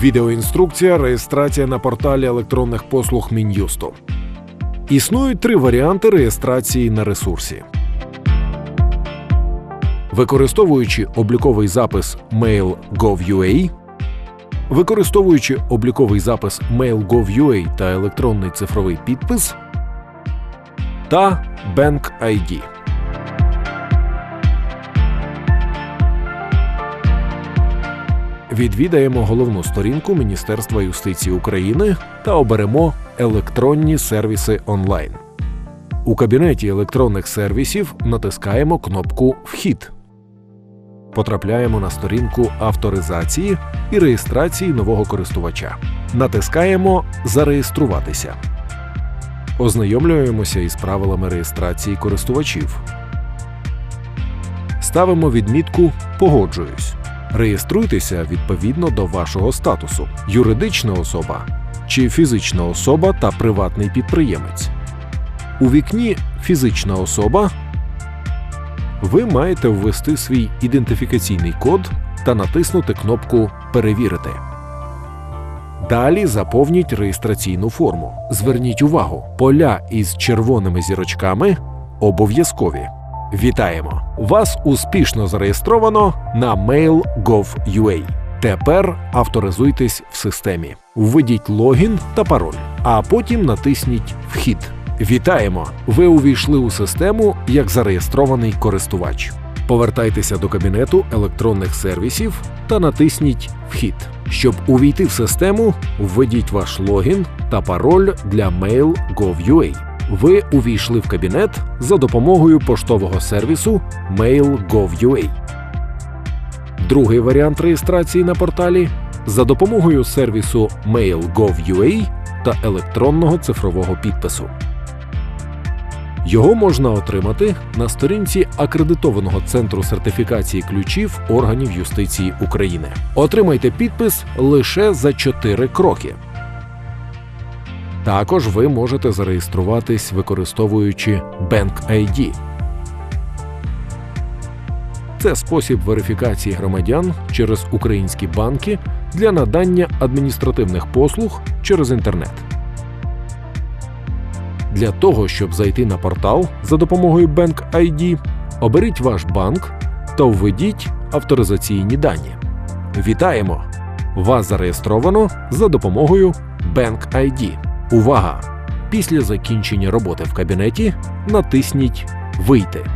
Відеоінструкція реєстрація на порталі електронних послуг Мін'юсту. Існують три варіанти реєстрації на ресурсі. Використовуючи обліковий запис Mail.gov.ua, використовуючи обліковий запис Mail.gov.ua та електронний цифровий підпис та Bank ID. Відвідаємо головну сторінку Міністерства юстиції України та оберемо електронні сервіси онлайн. У кабінеті електронних сервісів натискаємо кнопку Вхід. Потрапляємо на сторінку авторизації і реєстрації нового користувача. Натискаємо Зареєструватися. Ознайомлюємося із правилами реєстрації користувачів. Ставимо відмітку Погоджуюсь. Реєструйтеся відповідно до вашого статусу: юридична особа чи фізична особа та приватний підприємець. У вікні Фізична особа ви маєте ввести свій ідентифікаційний код та натиснути кнопку Перевірити. Далі заповніть реєстраційну форму. Зверніть увагу, поля із червоними зірочками обов'язкові. Вітаємо! Вас успішно зареєстровано на mail.gov.ua. Тепер авторизуйтесь в системі. Введіть логін та пароль, а потім натисніть Вхід. Вітаємо! Ви увійшли у систему як зареєстрований користувач. Повертайтеся до кабінету електронних сервісів та натисніть Вхід. Щоб увійти в систему, введіть ваш логін та пароль для Mail.gov.ua. Ви увійшли в кабінет за допомогою поштового сервісу Mail.gov.ua. Другий варіант реєстрації на порталі за допомогою сервісу Mail.gov.ua та електронного цифрового підпису. Його можна отримати на сторінці акредитованого центру сертифікації ключів органів юстиції України. Отримайте підпис лише за 4 кроки. Також ви можете зареєструватись, використовуючи Bank ID. Це спосіб верифікації громадян через українські банки для надання адміністративних послуг через інтернет. Для того, щоб зайти на портал за допомогою Bank ID, оберіть ваш банк та введіть авторизаційні дані. Вітаємо! Вас зареєстровано за допомогою Bank ID. Увага! Після закінчення роботи в кабінеті натисніть Вийти.